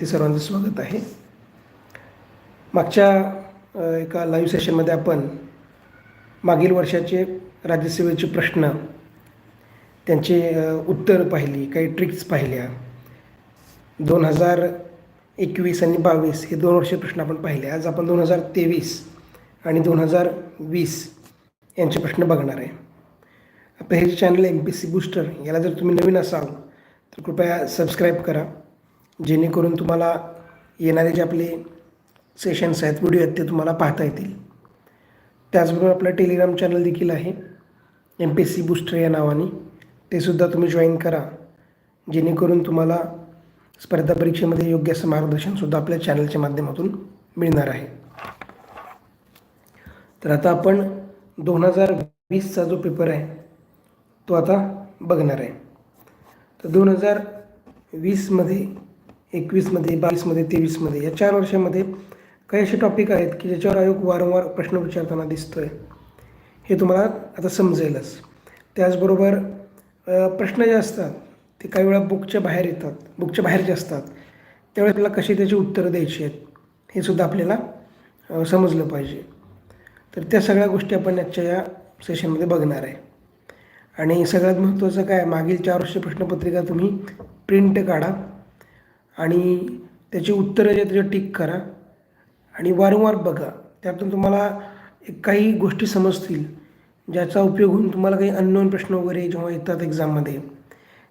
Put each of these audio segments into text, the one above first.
ते सर्वांचं स्वागत आहे. मागच्या एका लाईव्ह सेशनमध्ये आपण मागील वर्षाचे राज्यसेवेचे प्रश्न त्यांचे उत्तर पाहिली काही ट्रिक्स पाहिल्या. दोन हजार एकवीस आणि बावीस हे दोन वर्ष प्रश्न आपण पाहिले. आज आपण दोन हजार तेवीस आणि दोन हजार वीस यांचे प्रश्न बघणार आहे. आपलं हे जे channel M P C booster याला जर तुम्ही नवीन असाल तर कृपया सबस्क्राईब करा. जेणेकरून तुम्हाला येणारे जे आपले सेशन्स आहेत व्हिडिओ आहेत ते तुम्हाला पाहता येतील. त्याचबरोबर आपला टेलिग्राम चॅनल देखील आहे M P S C booster या नावाने. ते सुद्धा तुम्ही जॉईन करा. जेणेकरून तुम्हाला स्पर्धा परीक्षेमध्ये योग्य असं मार्गदर्शनसुद्धा आपल्या चॅनलच्या माध्यमातून मिळणार आहे. तर आता आपण दोन हजार वीसचा जो पेपर आहे तो आता बघणार आहे. तर दोन हजार वीसमध्ये एकवीसमध्ये बावीसमध्ये तेवीसमध्ये या चार वर्षामध्ये काही असे टॉपिक आहेत की ज्याच्यावर आयोग वारंवार प्रश्न विचारताना दिसतो आहे हे तुम्हाला आता समजेलच. त्याचबरोबर प्रश्न जे असतात ते काही वेळा बुकच्या बाहेर येतात बुकच्या बाहेर जे असतात त्यावेळेस आपल्याला कशी त्याची उत्तरं द्यायची आहेत हे सुद्धा आपल्याला समजलं पाहिजे. तर त्या सगळ्या गोष्टी आपण आजच्या या सेशनमध्ये बघणार आहे. आणि सगळ्यात महत्त्वाचं काय मागील चार वर्ष प्रश्नपत्रिका तुम्ही प्रिंट काढा. आणि त्याची उत्तरं जे त्याच्यावर टिक करा. आणि वारंवार बघा. त्यातून तुम्हाला एक काही गोष्टी समजतील ज्याचा उपयोग होऊन तुम्हाला काही अननोन प्रश्न वगैरे जेव्हा येतात एक्झाममध्ये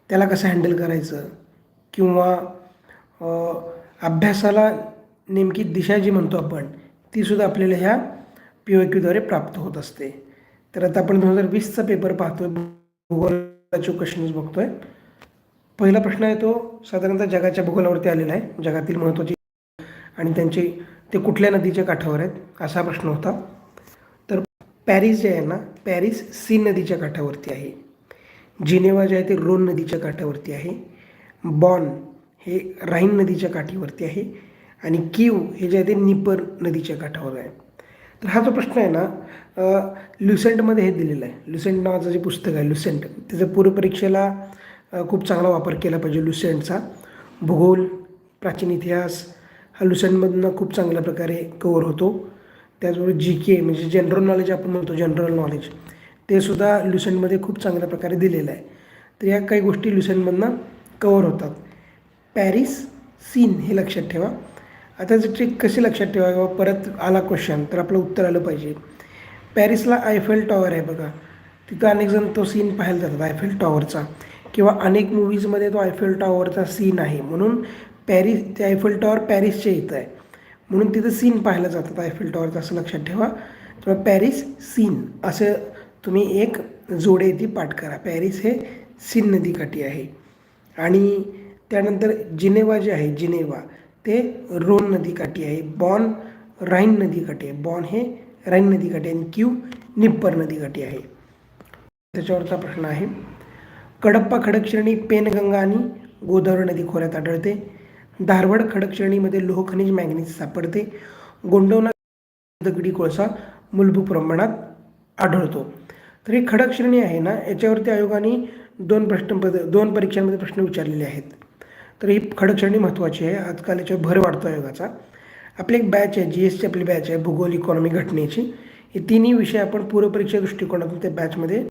त्याला कसं हँडल करायचं? किंवा अभ्यासाला नेमकी दिशा जी म्हणतो आपण तीसुद्धा आपल्याला ह्या पी ओ क्यूद्वारे प्राप्त होत असते. तर आता आपण दोन हजार वीसचा पेपर पाहतोय. भूगोलाचे क्वेश्चन्स बघतोय. पहिला प्रश्न आहे तो साधारणतः जगाच्या भूगोलावरती आलेला आहे. जगातील महत्त्वाची आणि त्यांचे ते कुठल्या नदीच्या काठावर आहेत असा प्रश्न होता. तर पॅरिस जे आहे ना पॅरिस सीन नदीच्या काठावरती आहे. जिनेवा जे आहे ते रोन नदीच्या काठावरती आहे. बॉन हे राईन नदीच्या काठीवरती आहे. आणि कीव हे जे आहे ते निपर नदीच्या काठावर आहे. तर हा जो प्रश्न आहे ना लुसेंटमध्ये ल्युसेंटमध्ये हे दिलेलं आहे. ल्युसेंट नावाचं जे पुस्तक आहे ल्युसेंट त्याचं पूर्वपरीक्षेला खूप चांगला वापर केला पाहिजे लुसेंटचा. भूगोल प्राचीन इतिहास हा लुसेंटमधनं खूप चांगल्या प्रकारे कवर होतो. त्याचबरोबर जी के म्हणजे जनरल नॉलेज आपण म्हणतो जनरल नॉलेज ते सुद्धा लुसेंटमध्ये खूप चांगल्या प्रकारे दिलेलं आहे. तर या काही गोष्टी लुसेंटमधनं कवर होतात. पॅरिस सीन हे लक्षात ठेवा. आता त्याची ट्रिक कशी लक्षात ठेवा किंवा परत आला क्वेश्चन तर आपलं उत्तर आलं पाहिजे. पॅरिसला आयफेल टॉवर आहे बघा. तिथं अनेक जण तो सीन पाहायला जातात आयफेल टॉवरचा किंवा अनेक मूवीजमध्ये तो आयफेल टॉवरचा सीन आहे. म्हणून पॅरिस ते आयफेल टॉवर पॅरिसच्या इथं आहे. म्हणून तिथं सीन पाहायला जातात आयफेल टॉवरचं असं लक्षात ठेवा. किंवा पॅरिस सीन असं तुम्ही एक जोडे ती पाठ करा. पॅरिस हे सीन नदीकाठी आहे. आणि त्यानंतर जिनेवा जे आहे जिनेवा ते रोन नदीकाठी आहे. बॉन राईन नदीकाठी आहे. बॉन हे राईन नदीकाठी आणि क्यू निप्पर नदीकाठी आहे. त्याच्यावरचा प्रश्न आहे. कडप्पा खडकश्रेणी पेनगंगा आणि गोदावरी नदी खोऱ्यात आढळते. धारवाड खडकश्रेणीमध्ये लोह खनिज सापडते. गोंडवना दगडी कोळसा मूलभूत प्रमाणात आढळतो. तर ही खडक श्रेणी आहे ना याच्यावरती आयोगाने दोन प्रश्न दोन परीक्षांमध्ये प्रश्न विचारलेले आहेत. तर ही खडक श्रेणी महत्त्वाची आहे. आजकाल याच्यावर भर वाढतो आयोगाचा. आपली एक बॅच आहे जी एसची आपली बॅच आहे भूगोल इकॉनॉमी घटनेची. हे तिन्ही विषय आपण पूर्वपरीक्षा दृष्टिकोनातून त्या बॅचमध्ये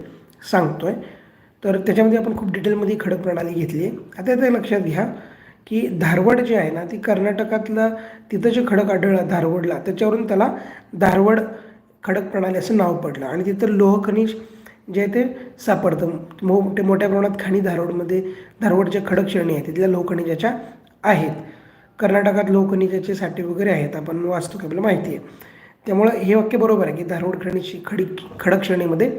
सांगतो आहे तर त्याच्यामध्ये आपण खूप डिटेलमध्ये खडक प्रणाली घेतली आहे. आता ते लक्षात घ्या की धारवड जे आहे ना ती कर्नाटकातलं तिथं जे खडक आढळलं धारवडला त्याच्यावरून त्याला धारवड खडक प्रणाली असं नाव पडलं. आणि तिथं लोहखनिज जे आहे ते सापडतं. मोठे मोठ्या प्रमाणात खाणी धारवडमध्ये धारवडच्या खडक श्रेणी आहे तिथल्या लोहखनिजाच्या आहेत. कर्नाटकात लोहखनिजाचे साठे वगैरे आहेत आपण वाचतो की आपल्याला माहिती आहे. त्यामुळं हे वाक्य बरोबर आहे की धारवड खनिजची खडी खडक श्रेणीमध्ये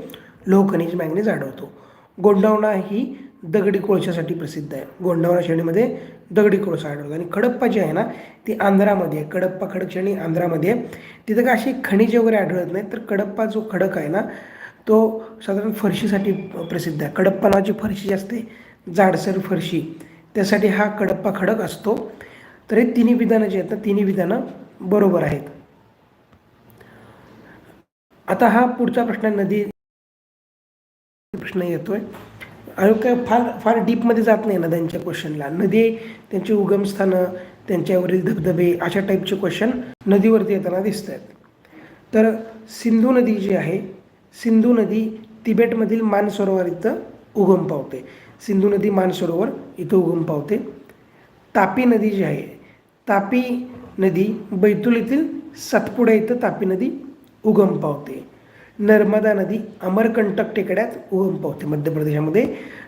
लोहखनिज मॅग्नेज आढळतो. गोंडावणा ही दगडी कोळशासाठी प्रसिद्ध आहे. गोंडवणा श्रेणीमध्ये दगडी कोळसा आढळतो. आणि कडप्पा जी आहे ना ती आंध्रामध्ये आहे. कडप्पा खडक श्रेणी आंध्रामध्ये आहे. तिथं काय अशी खनिजे वगैरे आढळत नाही तर कडप्पा जो खडक आहे ना तो साधारण फरशीसाठी प्रसिद्ध आहे. कडप्पा नावाची फरशी जी असते जाडसर फरशी त्यासाठी हा कडप्पा खडक असतो. तर हे तिन्ही विधानं जी आहेत ना तिन्ही विधानं बरोबर आहेत. आता हा पुढचा प्रश्न आहे नदी प्रश्न येतोय. आयोग काय फार फार डीपमध्ये जात नाही नद्यांच्या क्वेश्चनला. नदी त्यांची उगमस्थानं त्यांच्यावरील धबधबे अशा टाईपचे क्वेश्चन नदीवरती येताना दिसत आहेत तर सिंधू नदी जी आहे सिंधू नदी तिबेटमधील मानसरोवर इथं उगम पावते. सिंधू नदी मानसरोवर इथं उगम पावते. तापी नदी जी आहे तापी नदी बैतूल येथील सातपुडा इथं तापी नदी उगम पावते. नर्मदा नदी अमरकंटक टेकड्यात उगम पावते. मध्य प्रदेशामध्ये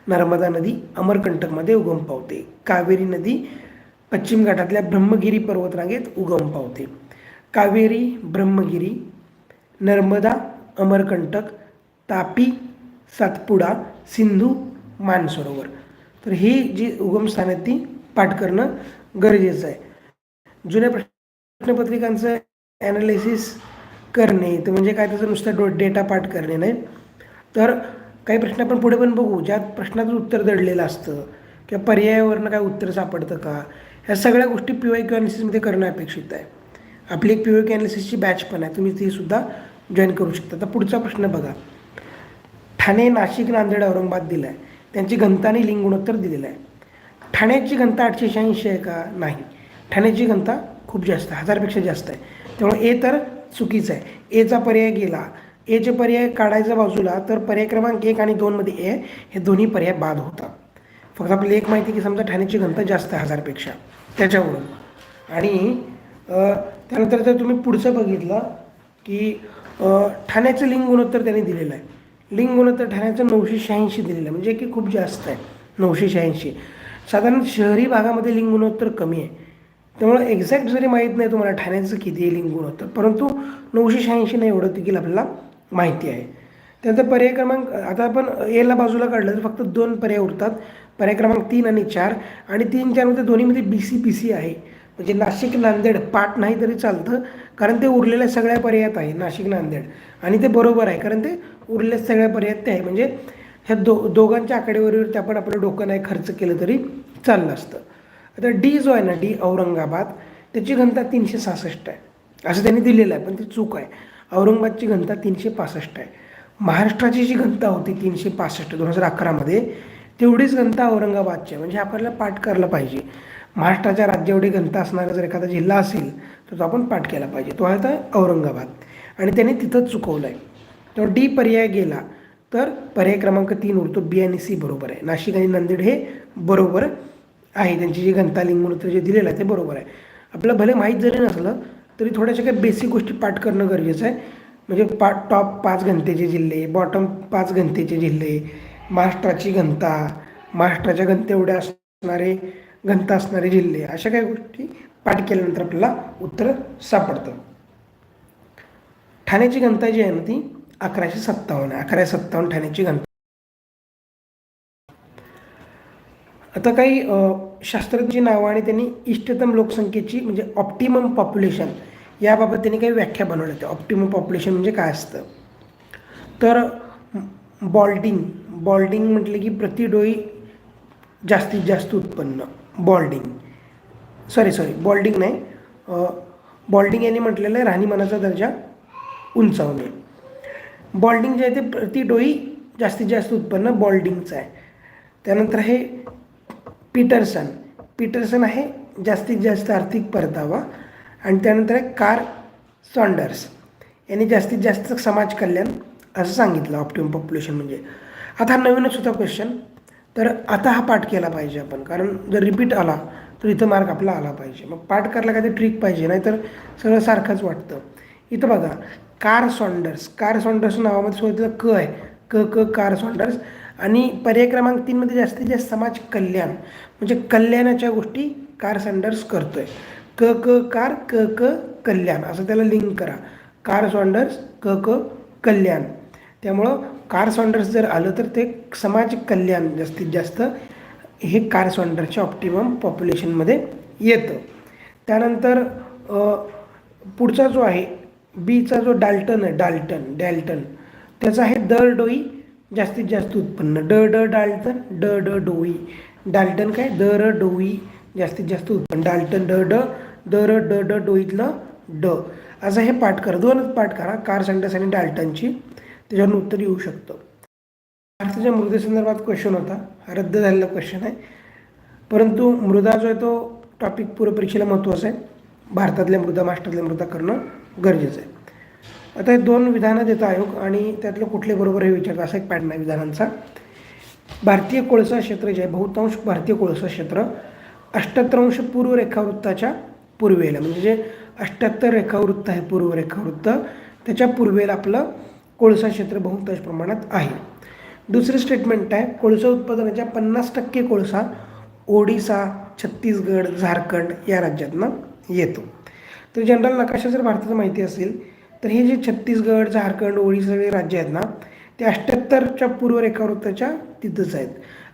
नर्मदा नदी अमरकंटकमध्ये उगम पावते. कावेरी नदी पश्चिम घाटातल्या ब्रह्मगिरी पर्वतरांगेत उगम पावते. कावेरी ब्रह्मगिरी नर्मदा अमरकंटक तापी सातपुडा सिंधू मानसरोवर. तर ही जी उगमस्थान आहेत ती पाठ करणं गरजेचं आहे. जुन्या प्रश्नपत्रिकांचं ॲनालिसिस करणे तर म्हणजे काय त्याचं नुसतं डो डेटा पाठ करणे नाही. तर काही प्रश्न आपण पुढे पण बघू ज्यात प्रश्नाचं उत्तर दडलेलं असतं किंवा पर्यायावरनं काय उत्तर सापडतं का ह्या सगळ्या गोष्टी पी वाय क्यू ॲनालिसिसमध्ये करणं अपेक्षित आहे. आपली एक पी वाय क्यू ॲनालिसिसची बॅच पण आहे तुम्ही ती सुद्धा जॉईन करू शकता. आता पुढचा प्रश्न बघा. ठाणे नाशिक नांदेड औरंगाबाद दिला आहे त्यांची घनता आणि लिंग गुणोत्तर दिलेलं आहे. ठाण्याची घनता आठशे शहाऐंशी आहे का? नाही. ठाण्याची घनता खूप जास्त आहे हजारपेक्षा जास्त आहे. त्यामुळे ए तर चुकीचं आहे. एचा पर्याय गेला. एचे पर्याय काढायचा बाजूला तर पर्याय क्रमांक एक आणि दोनमध्ये ए हे दोन्ही पर्याय बाद होतात. फक्त आपल्याला एक माहिती की समजा ठाण्याची घनता जास्त आहे हजारपेक्षा. त्याच्यावरून. आणि त्यानंतर जर तुम्ही पुढचं बघितलं की ठाण्याचं लिंग गुणोत्तर त्यांनी दिलेलं आहे. लिंग गुणोत्तर ठाण्याचं नऊशे शहाऐंशी दिलेलं आहे. म्हणजे की खूप जास्त आहे. नऊशे शहाऐंशी. साधारण शहरी भागामध्ये लिंग गुणोत्तर कमी आहे. त्यामुळे एक्झॅक्ट जरी माहीत नाही तुम्हाला ठाण्याचं किती आहे गुण होतं परंतु नऊशे शहाऐंशी नाही एवढं देखील आपल्याला माहिती आहे. त्यानंतर पर्याय क्रमांक आता आपण एला बाजूला काढलं तर फक्त दोन पर्याय उरतात. पर्याय क्रमांक तीन आणि चार आणि तीन चारमध्ये दोन्हीमध्ये बी सी पी सी आहे. म्हणजे नाशिक नांदेड पाठ नाही तरी चालतं कारण ते उरलेल्या सगळ्या पर्यायात आहे नाशिक नांदेड. आणि ते बरोबर आहे कारण ते उरलेल्या सगळ्या पर्यायात ते आहे. म्हणजे ह्या दो दोघांच्या आकडेवारीवरती आपण आपलं डोकं नाही खर्च केलं तरी चाललं असतं. आता डी जो आहे ना डी औरंगाबाद त्याची घनता तीनशे सहासष्ट आहे. असं त्यांनी दिलेलं आहे पण ती चूक आहे. औरंगाबादची घनता तीनशे पासष्ट आहे. महाराष्ट्राची जी घनता होती तीनशे पासष्ट दोन हजार अकरामध्ये तेवढीच घनता औरंगाबादची आहे. म्हणजे आपल्याला पाठ करायला पाहिजे. महाराष्ट्राच्या राज्य एवढी घनता असणारा जर एखादा जिल्हा असेल तर तो आपण पाठ केला पाहिजे. तो आहे तर औरंगाबाद. आणि त्यांनी तिथंच चुकवलं आहे तर डी पर्याय गेला तर पर्याय क्रमांक तीन उरतो बी आणि सी बरोबर आहे. नाशिक आणि नांदेड हे बरोबर आहे त्यांची जी घंतालिंग लिंग जे दिलेलं आहे ते बरोबर आहे. आपल्याला भले माहीत जरी नसलं तरी थोड्याशा काही बेसिक गोष्टी पाठ करणं गरजेचं आहे. म्हणजे पा टॉप पाच घनतेचे जिल्हे बॉटम पाच घनतेचे जिल्हे महाराष्ट्राची घनता महाराष्ट्राच्या घनते एवढ्या असणारे घनता असणारे जिल्हे अशा काही गोष्टी पाठ केल्यानंतर आपल्याला उत्तर सापडतं. ठाण्याची घनता जी आहे ना ती अकराशे सत्तावन्न आहे अकराशे सत्तावन्न ठाण्याची घनता आता काही शास्त्रज्ञ नावं आणि त्यांनी इष्टतम लोकसंख्येची म्हणजे ऑप्टिमम पॉप्युलेशन याबाबत त्यांनी काही व्याख्या बनवल्या होत्या. ऑप्टिमम पॉप्युलेशन म्हणजे काय असतं? तर बॉल्डिंग बॉल्डिंग म्हटलं की प्रतिडोई जास्तीत जास्त उत्पन्न. बॉल्डिंग सॉरी सॉरी बॉल्डिंग नाही. बॉल्डिंग यांनी म्हटलेलं आहे राहणीमानाचा दर्जा उंचावणे. बॉल्डिंग जे आहे ते प्रति डोई जास्तीत जास्त उत्पन्न बॉल्डिंगचं आहे. त्यानंतर हे पीटरसन. पीटरसन आहे जास्तीत जास्त आर्थिक परतावा आणि त्यानंतर आहे कार सॉन्डर्स. यांनी जास्तीत जास्त समाज कल्याण असं सांगितलं ऑप्टिमम पॉप्युलेशन म्हणजे. आता हा नवीनच होता क्वेश्चन तर आता हा पाठ केला पाहिजे आपण. कारण जर रिपीट आला तर इथं मार्क आपला आला पाहिजे. मग पाठ करायला काहीतरी ट्रिक पाहिजे नाहीतर सगळं सारखंच वाटतं. इथं बघा कार सॉन्डर्स कार सॉन्डर्स नावामध्ये सुरुवातीला क आहे. क क कार सॉन्डर्स आणि पर्याय क्रमांक तीनमध्ये जास्तीत जास्त समाज कल्याण म्हणजे कल्याणाच्या गोष्टी कार करतो करतोय. क क कार क क कल्याण असं त्याला लिंक करा. कार सॉन्डर्स क क कल्याण. त्यामुळं कार सॉन्डर्स जर आलं तर ते समाज कल्याण जास्तीत जास्त हे कार सॉन्डरच्या ऑप्टिमम पॉप्युलेशनमध्ये येतं. त्यानंतर पुढचा जो आहे बीचा जो डाल्टन आहे डाल्टन डॅल्टन त्याचा आहे दरडोई जास्तीत जास्त उत्पन्न. ड ड डाल्टन ड ड डोई. डाल्टन काय? दर डोई. जास्तीत जास्त उत्पन्न. डाल्टन ड ड दर ड ड डोईतलं ड. असं हे पाठ करा. दोनच पाठ करा. कार सँडस आणि डाल्टनची. त्याच्यावरून उत्तर येऊ शकतं. भारताच्या मृदेसंदर्भात क्वेश्चन होता. हा रद्द झालेला क्वेश्चन आहे. परंतु मृदा जो आहे तो टॉपिक पूर्व परीक्षेला महत्त्वाचा आहे. भारतातल्या मृदा महाराष्ट्रातल्या मृदा करणं गरजेचं आहे. आता हे दोन विधानं देतो आयोग आणि त्यातलं कुठले बरोबर हे विचारतं असा एक पॅटर्न आहे विधानांचा. भारतीय कोळसा क्षेत्र जे आहे बहुतांश भारतीय कोळसा क्षेत्र अष्ट्याहत्तरांश पूर्व रेखावृत्ताच्या पूर्वेला म्हणजे जे अष्ट्याहत्तर रेखावृत्त आहे पूर्व रेखावृत्त त्याच्या पूर्वेला आपलं कोळसा क्षेत्र बहुतांश प्रमाणात आहे. दुसरी स्टेटमेंट आहे कोळसा उत्पादनाच्या पन्नास टक्के कोळसा ओडिसा छत्तीसगड झारखंड या राज्यातनं येतो. तर जनरल नकाशा जर भारताचं माहिती असेल तर हे जे छत्तीसगड झारखंड ओडिसा सगळे राज्य आहेत ना ते अष्ट्याहत्तरच्या पूर्व रेखावृत्ताच्या तिथंच आहेत.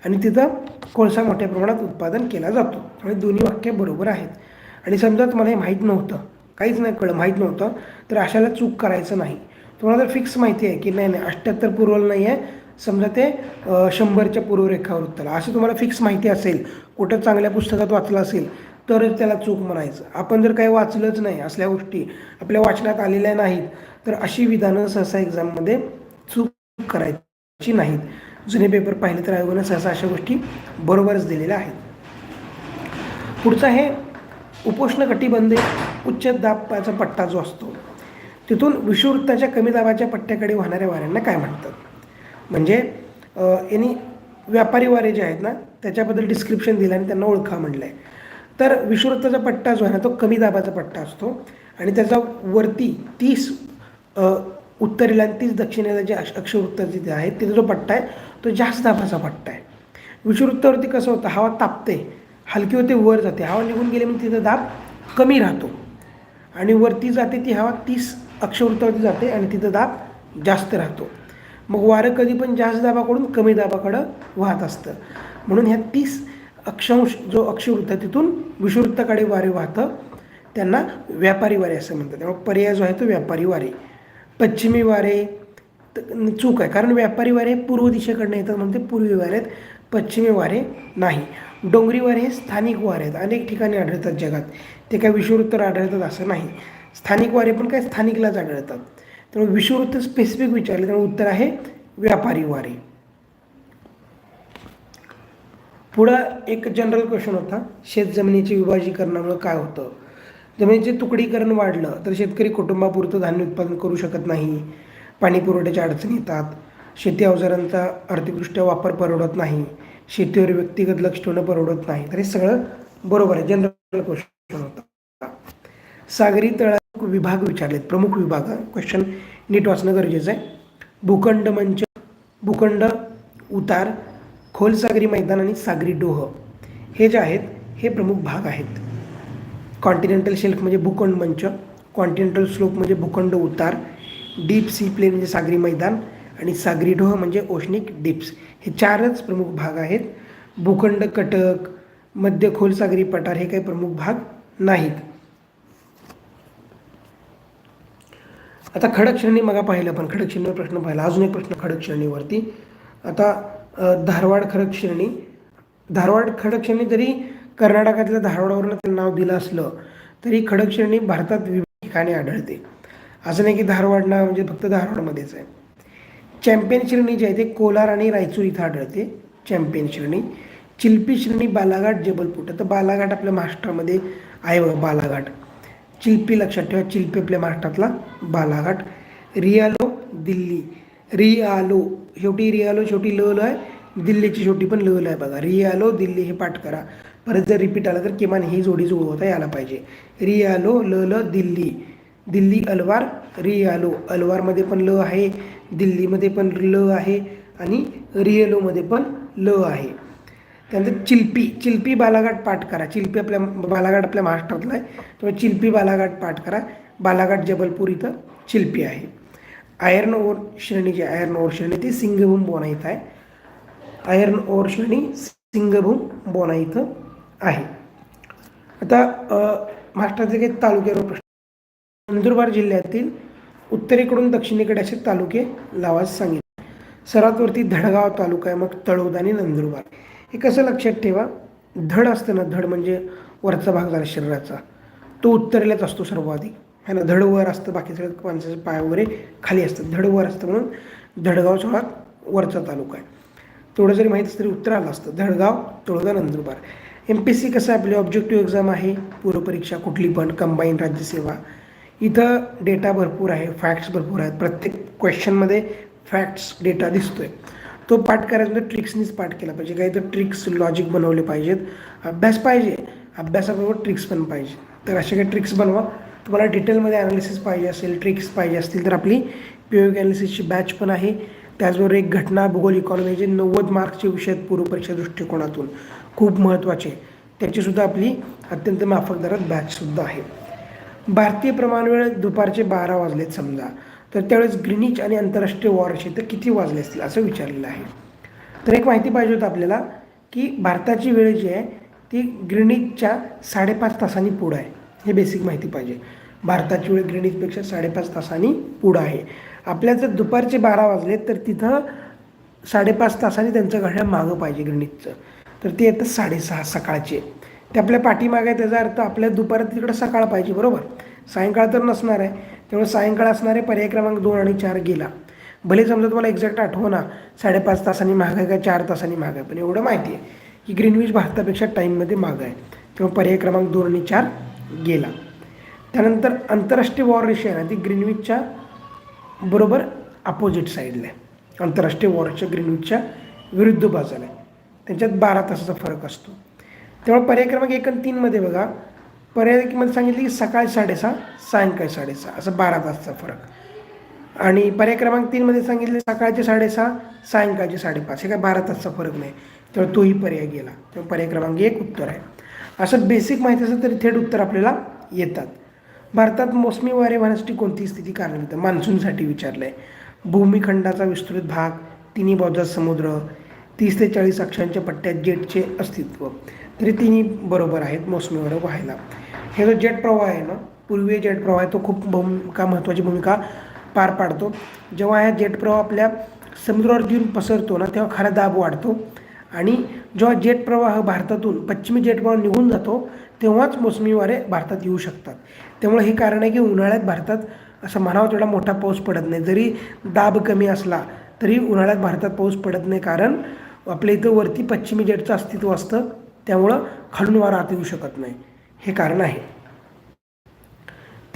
आणि तिथं कोळसा मोठ्या प्रमाणात उत्पादन केला जातो. आणि दोन्ही वाक्य बरोबर आहेत. आणि समजा तुम्हाला हे माहीत नव्हतं काहीच नाही कळलं माहीत नव्हतं तर अशाला चूक करायचं नाही. तुम्हाला जर फिक्स माहिती आहे की नाही नाही अष्ट्याहत्तर पूर्वला नाही आहे. समजा ते शंभरच्या पूर्व रेखावृत्ताला असं तुम्हाला फिक्स माहिती असेल कुठं चांगल्या पुस्तकात वाचलं असेल तरच त्याला चूक म्हणायचं. आपण जर काही वाचलंच नाही असल्या गोष्टी आपल्या वाचनात आलेल्या नाहीत तर अशी विधानं सहसा एक्झाममध्ये चूक करायची नाहीत. जुने पेपर पाहिले तर आयोगानं सहसा अशा गोष्टी बरोबरच दिलेल्या आहेत. पुढचा आहे उपोष्ण कटिबंधे उच्च दाबाचा पट्टा जो असतो तिथून विषुवृत्ताच्या कमी दाबाच्या पट्ट्याकडे वाहणाऱ्या वाऱ्यांना काय म्हणतात? म्हणजे यांनी व्यापारी वारे जे आहेत ना त्याच्याबद्दल डिस्क्रिप्शन दिलं आणि त्यांना ओळखा म्हणलं आहे तर विषुवृत्ताचा पट्टा जो आहे ना तो कमी दाबाचा पट्टा असतो. आणि त्याचा वरती तीस उत्तरेला आणि तीस दक्षिणेला जे अक्षवृत्त जिथे आहे तिथे जो पट्टा आहे तो जास्त दाबाचा पट्टा आहे. विषुवृत्तावरती कसं होतं? हवा तापते. हलकी होते वर जाते. हवा निघून गेली म्हणजे तिथं दाब कमी राहतो. आणि वरती जाते ती हवा तीस अक्षवृत्तावरती जाते आणि तिथं दाब जास्त राहतो. मग वारं कधी पण जास्त दाबाकडून कमी दाबाकडं वाहत असतं. म्हणून ह्या तीस अक्षांश जो अक्षवृत्त आहे तिथून विषुवृत्ताकडे वारे वाहतं. त्यांना व्यापारी वारे असं म्हणतात. त्यामुळे पर्याय जो आहे तो व्यापारी वारे. पश्चिमी वारे चूक आहे. कारण व्यापारी वारे पूर्व दिशेकडनं येतात म्हणते पूर्वी वारे आहेत. पश्चिमी वारे नाही. डोंगरी वारे हे स्थानिक वारे आहेत. अनेक ठिकाणी आढळतात जगात. ते काय विषुवृत्तर आढळतात असं नाही. स्थानिक वारे पण काय स्थानिकलाच आढळतात. त्यामुळे विषुवृत्त स्पेसिफिक विचारले त्यामुळे उत्तर आहे व्यापारी वारे. पुढं एक जनरल क्वेश्चन होता शेत जमिनीचे विभाजीकरणामुळे काय होतं? जमिनीचे तुकडीकरण वाढलं तर शेतकरी कुटुंबापुरतं धान्य उत्पादन करू शकत नाही पाणी पुरवठ्याच्या अडचणी येतात शेती अवजारांचा आर्थिकदृष्ट्या वापर परवडत नाही शेतीवर व्यक्तिगत लक्ष ठेवणं परवडत नाही. तर हे सगळं बरोबर आहे जनरल क्वेश्चन होता. सागरी तळा विभाग विचारलेत प्रमुख विभाग क्वेश्चन नीट वाचणं गरजेचं आहे. भूखंड मंच भूखंड उतार खोल सागरी मैदान आणि सागरी डोह हे जे आहेत हे प्रमुख भाग आहेत. कॉन्टिनेंटल शेल्फ म्हणजे भूखंड मंच कॉन्टिनेंटल स्लोप म्हणजे भूखंड उतार डीप सी प्लेन म्हणजे सागरी मैदान आणि सागरी डोह म्हणजे ओशनिक डिप्स. हे चारच प्रमुख भाग आहेत. भूखंड कटक मध्य खोल सागरी पठार हे काही प्रमुख भाग नाहीत. आता खडक श्रेणी मगा पाहिलं पण खडक श्रेणीवर प्रश्न पाहिला अजून एक प्रश्न खडक श्रेणीवरती आता धारवाड खडक श्रेणी. धारवाड खडक श्रेणी जरी कर्नाटकातल्या धारवाडावरून त्यांना नाव दिलं असलं तरी खडक श्रेणी भारतात विविध ठिकाणी आढळते. असं नाही की धारवाड नाव म्हणजे फक्त धारवाडमध्येच आहे. चॅम्पियन श्रेणी जी आहे ते कोलार आणि रायचूर इथं आढळते. चॅम्पियन श्रेणी. चिल्पी श्रेणी बालाघाट जबलपूर. तर बालाघाट आपल्या महाराष्ट्रामध्ये आहे बघा बालाघाट. चिल्पी लक्षात ठेवा चिल्पी आपल्या महाराष्ट्रातला बालाघाट. रियालो दिल्ली. रिआलो शेवटी रियालो शेवटी ल ल आहे. दिल्लीची शेवटी पण ल ल आहे बघा. रियालो दिल्ली हे पाठ करा. परत जर रिपीट आलं तर किमान ही जोडी जुळवता यायला पाहिजे. रियालो ल ल दिल्ली. दिल्ली अलवार रिआलो अलवारमध्ये पण ल आहे. दिल्लीमध्ये पण ल आहे. आणि रियलोमध्ये पण ल आहे. त्यानंतर चिल्पी. चिल्पी बालाघाट पाठ करा. चिल्पी आपल्या बालाघाट आपल्या महाराष्ट्रातला आहे. त्यामुळे चिल्पी बालाघाट पाठ करा. बालाघाट जबलपूर इथं चिल्पी आहे. आयर्न ओर श्रेणी जी आयर्न ओर श्रेणी ती सिंगभूम बोना इथं आहे. आयर्न ओर श्रेणी सिंगभूम बोना इथं आहे. आता अ, महाराष्ट्राचे काही तालुक्यावर प्रश्न. नंदुरबार जिल्ह्यातील उत्तरेकडून दक्षिणेकडे असे तालुके लावास सांगितले. सर्वात वरती धडगाव तालुका आहे मग तळोद आणि नंदुरबार. हे कसं लक्षात ठेवा? धड असतं ना धड म्हणजे वरचा भाग झाला शरीराचा. तो उत्तरेलाच असतो सर्वाधिक. है ना धड वर असतं बाकी सगळं माणसाचे पाय वगैरे खाली असतं. धड वर असतं म्हणून धडगाव सोहळा वरचा तालुका आहे. तेवढं जरी माहीत असतं तरी आलं असतं. Dhadgaon Taloda Nandurbar. M P S C कसं आपली? ऑब्जेक्टिव्ह एक्झाम आहे. पूर्वपरीक्षा कुठली पण कंबाईन राज्यसेवा इथं डेटा भरपूर आहे. फॅक्ट्स भरपूर आहेत. प्रत्येक क्वेश्चनमध्ये फॅक्ट्स डेटा दिसतोय. तो पाठ करायचा ट्रिक्सनीच पाठ केला पाहिजे. काही तर ट्रिक्स लॉजिक बनवले पाहिजेत. अभ्यास पाहिजे. अभ्यासाबरोबर ट्रिक्स पण पाहिजे. तर असे काही ट्रिक्स बनवा. तुम्हाला डिटेलमध्ये ॲनालिसिस पाहिजे असेल ट्रिक्स पाहिजे असतील तर आपली पी ॲनालिसिसची बॅच पण आहे. त्याचबरोबर एक घटना भूगोल इकॉनॉमीचे नव्वद मार्क्सचे विषय आहेत पूर्वपरीक्षा दृष्टिकोनातून खूप महत्त्वाचे त्याचीसुद्धा आपली अत्यंत माफक दरात बॅचसुद्धा आहे. भारतीय प्रमाणवेळ दुपारचे बारा वाजलेत समजा. तर त्यावेळेस ग्रीनिच आणि आंतरराष्ट्रीय वॉरचे तर किती वाजले असतील असं विचारलेलं आहे. तर एक माहिती पाहिजे होतं आपल्याला की भारताची वेळ जी आहे ती ग्रीनिचच्या साडेपाच तासांनी पुढं आहे. हे बेसिक माहिती पाहिजे. भारताची वेळ ग्रीनिचपेक्षा साडेपाच तासांनी पुढं आहे. आपल्या जर दुपारचे बारा वाजले तर तिथं साडेपाच तासांनी त्यांचं घड्याळ मागं पाहिजे ग्रीनिचचं तर ते येतं साडेसहा सकाळचे. ते आपल्या पाठीमागे आहे त्याचा अर्थ आपल्या दुपारात तिकडं सकाळ पाहिजे बरोबर? सायंकाळ तर नसणार आहे. त्यामुळे सायंकाळ असणारे पर्याय क्रमांक दोन आणि चार गेला. भले समजा तुम्हाला एक्झॅक्ट आठवना साडेपाच तासांनी महाग आहे का चार तासांनी मागं आहे पण एवढं माहिती आहे की ग्रीनविच भारतापेक्षा टाईममध्ये मागं आहे. तेव्हा पर्याय क्रमांक दोन आणि चार गेला. त्यानंतर आंतरराष्ट्रीय वॉर रेषा आहे ना ती ग्रीनविचच्या बरोबर अपोजिट साईडला आहे. आंतरराष्ट्रीय वॉरच्या ग्रीनविचच्या विरुद्ध बाजूला आहे. त्यांच्यात बारा तासाचा फरक असतो. त्यामुळे पर्याय क्रमांक एक आणि तीनमध्ये बघा पर्यायमध्ये सांगितली की सकाळी साडेसहा सायंकाळी साडेसहा असं बारा तासचा फरक. आणि पर्याय क्रमांक तीनमध्ये सांगितले सकाळचे साडेसहा सायंकाळचे साडेपाच हे काय बारा तासचा फरक नाही. तेव्हा तोही पर्याय गेला. तेव्हा पर्याय क्रमांक एक उत्तर आहे. असं बेसिक माहिती असेल तरी थेट उत्तर आपल्याला येतात. भारतात मोसमी वारे वाहण्यासाठी कोणती स्थिती कारणीभूत आहे मान्सूनसाठी विचारलं आहे भूमिखंडाचा विस्तृत भाग तिन्ही बाजूचा समुद्र तीस ते चाळीस अक्षांच्या पट्ट्यात जेटचे अस्तित्व. तरी तिन्ही बरोबर आहेत मोसमी वारे व्हायला. हे जो जेट प्रवाह आहे ना पूर्वीय जेट प्रवाह आहे तो खूप भूमिका महत्त्वाची भूमिका पार पाडतो. जेव्हा हा जेट प्रवाह आपल्या समुद्रावर येऊन पसरतो ना तेव्हा खरा दाब वाढतो. आणि जेव्हा जेट प्रवाह भारतातून पश्चिमी जेट प्रवाह निघून जातो तेव्हाच मोसमी वारे भारतात येऊ शकतात. त्यामुळे हे कारण आहे की उन्हाळ्यात भारतात असं म्हणावं तेवढा मोठा पाऊस पडत नाही. जरी दाब कमी असला तरी उन्हाळ्यात भारतात पाऊस पडत नाही कारण आपल्या इथं वरती पश्चिमी जेटचं अस्तित्व असतं त्यामुळं खालून वारा आत येऊ शकत नाही. हे कारण आहे.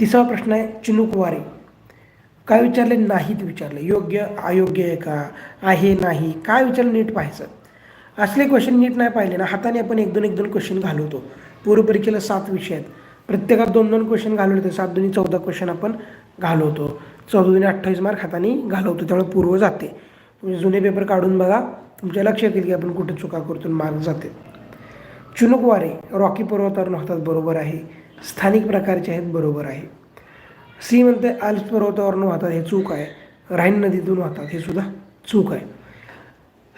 तिसरा प्रश्न आहे चिनूक वारे. काय विचारले? नाहीत विचारले. योग्य अयोग्य आहे का? आहे नाही? काय विचारलं? नीट पाहायचं. असले क्वेश्चन नीट नाही पाहिले ना हाताने आपण एक दोन एक दोन क्वेश्चन घालवतो. पूर्वपरीक्षेला सात विषय आहेत. प्रत्येकात दोन दोन क्वेश्चन घालवले होते सात दोन्ही चौदा क्वेश्चन आपण घालवतो. चौदा दोन्ही अठ्ठावीस मार्क हाताने घालवतो त्यामुळे पूर्व जाते. जुने पेपर काढून बघा तुमच्या लक्षात येईल की आपण कुठे चुका करतो मार्क जाते. चुनुक वारे रॉकी पर्वतावरून होतात बरोबर आहे. स्थानिक प्रकारचे आहेत बरोबर आहे. सी म्हणते आल्स पर्वतावरून वाहतात हे चूक आहे. राईन नदीतून वाहतात हे सुद्धा चूक आहे.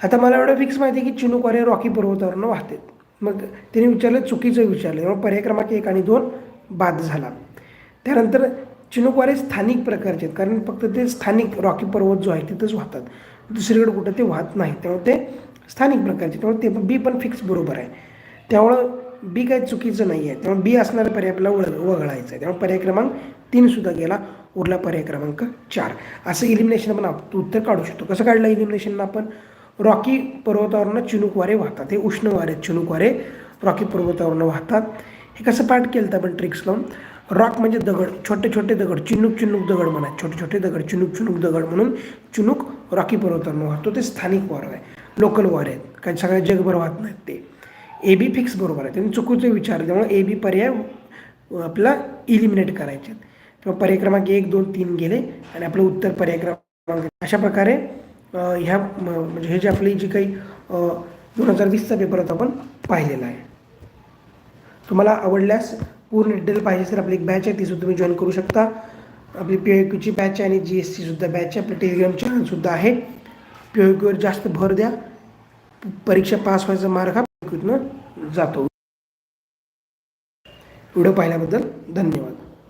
आता मला एवढं फिक्स माहिती आहे की चिनू वारे रॉकी पर्वतावरनं वाहतात. मग तिने विचारलं चुकीचं विचारलं. त्यामुळे पर्याय क्रमांक एक आणि दोन बाद झाला. त्यानंतर चिनुक स्थानिक प्रकारचे आहेत. कारण फक्त ते स्थानिक रॉकी पर्वत जो आहे तिथंच वाहतात. दुसरीकडे कुठं ते वाहत नाही त्यामुळे ते स्थानिक प्रकारचे त्यामुळे ते बी पण फिक्स बरोबर आहे. त्यामुळं बी काही चुकीचं नाही आहे. त्यामुळे बी असणारा पर्याय आपल्याला वळ वगळायचं आहे. त्यामुळे पर्याय क्रमांक तीनसुद्धा गेला. उरला पर्याय क्रमांक चार. असं इलिमिनेशन आपण उत्तर काढू शकतो. कसं काढलं इलिमिनेशन आपण? रॉकी पर्वतावरनं चिनूक वारे वाहतात. हे उष्ण वारे आहेत, वारे रॉकी पर्वतावरनं वाहतात. हे कसं पाठ केलं तर आपण ट्रिक्स लावून? रॉक म्हणजे दगड छोटे छोटे दगड चिनुक चिनुक दगड म्हणा छोटे छोटे दगड चिनुक चिनुक दगड म्हणून चिनुक रॉकी पर्वतावरनं वाहतो. ते स्थानिक वार आहे. लोकल वार आहेत. काही सगळ्या जगभर वाहत नाहीत ते. ए बी फिक्स बरोबर आहे. त्यांनी चुकूचे विचार त्यामुळे ए बी पर्याय आपला इलिमिनेट करायचे किंवा पर्याय क्रमांक एक दोन तीन गेले आणि आपलं उत्तर पर्याय क्रमांक अशा प्रकारे ह्या म्हणजे हे जे आपली जी काही दोन हजार वीसचा पेपर होता आपण पाहिलेला आहे. तुम्हाला आवडल्यास पूर्ण डिटेल पाहिजे तर आपली एक बॅच आहे तीसुद्धा तुम्ही जॉईन करू शकता. आपली पी ओ क्यूची बॅच आहे आणि जी एस सीसुद्धा बॅच आहे आपलं टेलिग्राम चॅनलसुद्धा आहे. पी ओ क्यूवर जास्त भर द्या. परीक्षा पास व्हायचा मार्ग हा पी ओ क्यूतनं जातो. व्हिडिओ पाहिल्याबद्दल धन्यवाद.